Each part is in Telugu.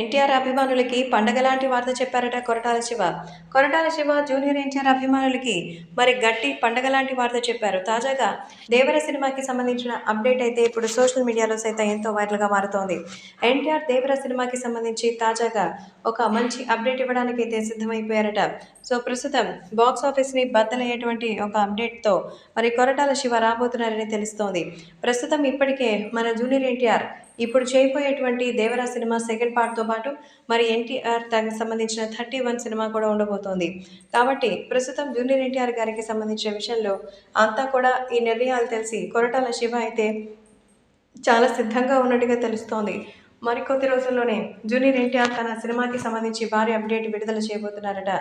ఎన్టీఆర్ అభిమానులకి పండగలాంటి వార్త చెప్పారట కొరటాల శివ. కొరటాల శివ జూనియర్ ఎన్టీఆర్ అభిమానులకి మరి గట్టి పండగ లాంటి వార్త చెప్పారు. తాజాగా దేవర సినిమాకి సంబంధించిన అప్డేట్ అయితే ఇప్పుడు సోషల్ మీడియాలో సైతం ఎంతో వైరల్గా మారుతోంది. ఎన్టీఆర్ దేవర సినిమాకి సంబంధించి తాజాగా ఒక మంచి అప్డేట్ ఇవ్వడానికి అయితే సిద్ధమైపోయారట. సో ప్రస్తుతం బాక్స్ ఆఫీస్ని బద్దలయ్యేటువంటి ఒక అప్డేట్తో మరి కొరటాల శివ రాబోతున్నారని తెలుస్తోంది. ప్రస్తుతం ఇప్పటికే మన జూనియర్ ఎన్టీఆర్ ఇప్పుడు చేయబోయేటువంటి దేవరా సినిమా సెకండ్ పార్ట్తో పాటు మరి ఎన్టీఆర్ దానికి సంబంధించిన థర్టీ వన్ సినిమా కూడా ఉండబోతోంది. కాబట్టి ప్రస్తుతం జూనియర్ ఎన్టీఆర్ గారికి సంబంధించిన విషయంలో అంతా కూడా ఈ నిర్ణయాలు తెలిసి కొరటాల శివ అయితే చాలా సిద్ధంగా ఉన్నట్టుగా తెలుస్తోంది. మరికొద్ది రోజుల్లోనే జూనియర్ ఎన్టీఆర్ తన సినిమాకి సంబంధించి భారీ అప్డేట్ విడుదల చేయబోతున్నారట.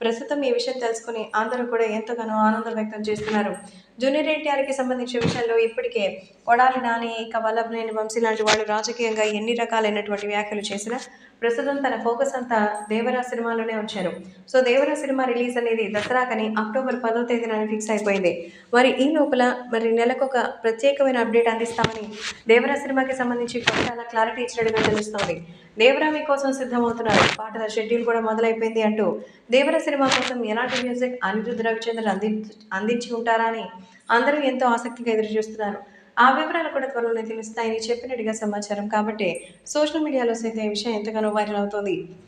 ప్రస్తుతం ఈ విషయం తెలుసుకుని అందరూ కూడా ఎంతగానో ఆనందం వ్యక్తం చేస్తున్నారు. జూనియర్ ఎన్టీఆర్కి సంబంధించిన విషయంలో ఇప్పటికే కొడాలి నాని ఇక వల్లభనేని వంశీ లాంటి వాళ్ళు రాజకీయంగా ఎన్ని రకాలైనటువంటి వ్యాఖ్యలు చేసినా ప్రస్తుతం తన ఫోకస్ అంతా దేవరా సినిమాలోనే ఉంచారు. సో దేవరా సినిమా రిలీజ్ అనేది దసరాకని అక్టోబర్ పదో తేదీన ఫిక్స్ అయిపోయింది. మరి ఈ లోపల మరి నెలకొక ప్రత్యేకమైన అప్డేట్ అందిస్తామని దేవరా సినిమాకి సంబంధించి చాలా క్లారిటీ ఇచ్చినట్టుగా తెలుస్తోంది. దేవరా మీకోసం సిద్ధమవుతున్నారు. పాటల షెడ్యూల్ కూడా మొదలైపోయింది అంటూ దేవర సినిమా కోసం ఎలాంటి మ్యూజిక్ అనిరుద్ధ రవిచంద్రన్ అంది అందించి ఉంటారా అని అందరూ ఎంతో ఆసక్తిగా ఎదురు చూస్తున్నారు. ఆ వివరాలు కూడా త్వరలోనే తెలుస్తాయని చెప్పినట్టుగా సమాచారం. కాబట్టి సోషల్ మీడియాలో సైతం ఈ విషయం ఎంతగానో వైరల్ అవుతోంది.